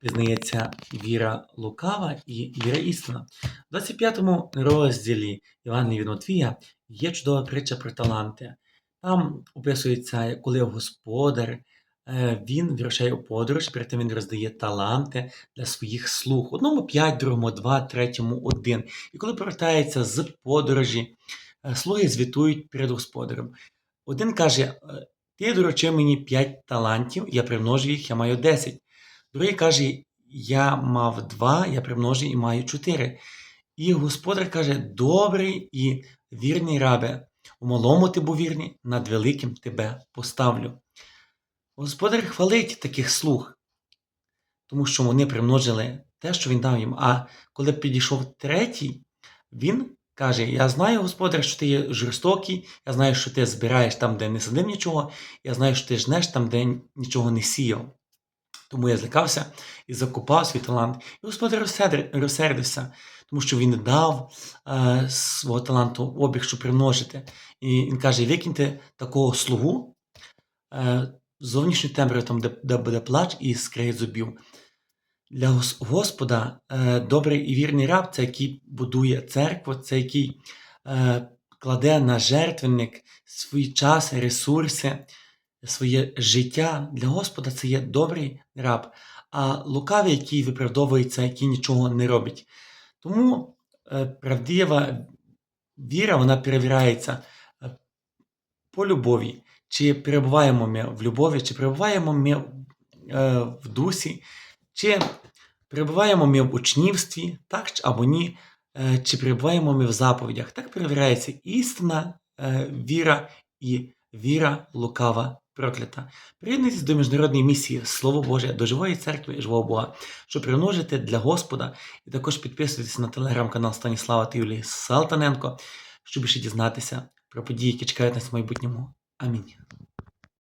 пізнається віра лукава і віра істина. В 25 розділі Івана від Матвія є чудова притча про таланти. Там описується, коли господар е, він вирушає у подорож, перед тим він роздає таланти для своїх слуг. Одному 5, другому 2, третьому 1. І коли повертається з подорожі, е, слуги звітують перед господарем. Один каже: е, Ти доручив мені 5 талантів, я примножив їх, я маю 10. Другий каже: Я мав 2, я примножив і маю 4. І господар каже: Добрий і вірний рабе, у малому ти був вірний, над великим тебе поставлю. Господар хвалить таких слуг, тому що вони примножили те, що він дав їм. А коли підійшов третій, він каже: Я знаю, господар, що ти є жорстокий, я знаю, що ти збираєш там, де не садив нічого, я знаю, що ти жнеш там, де нічого не сіяв. Тому я злякався і закопав свій талант. І господар розсердився, тому що він дав е, свого таланту обіг, щоб примножити. І він каже: викиньте такого слугу е, в зовнішню темряву, там, де, де буде плач і скриє зубів. Для Господа е, добрий і вірний раб це який будує церкву, це який е, кладе на жертвенник свій час, ресурси, своє життя. Для Господа це є добрий раб, а лукавий, який виправдовується, який нічого не робить. Тому е, правдива віра вона перевіряється е, по любові. Чи перебуваємо ми в любові, чи перебуваємо ми е, в дусі, чи перебуваємо ми в учнівстві, так або ні, чи перебуваємо ми в заповідях. Так перевіряється істина віра і віра лукава проклята. Приєднуйтесь до міжнародної місії Слово Боже, до живої церкви і живого Бога, щоб примножити для Господа. І також підписуйтесь на телеграм-канал Станіслава та Юлії Салтаненко, щоб ще дізнатися про події, які чекають нас в майбутньому. Амінь.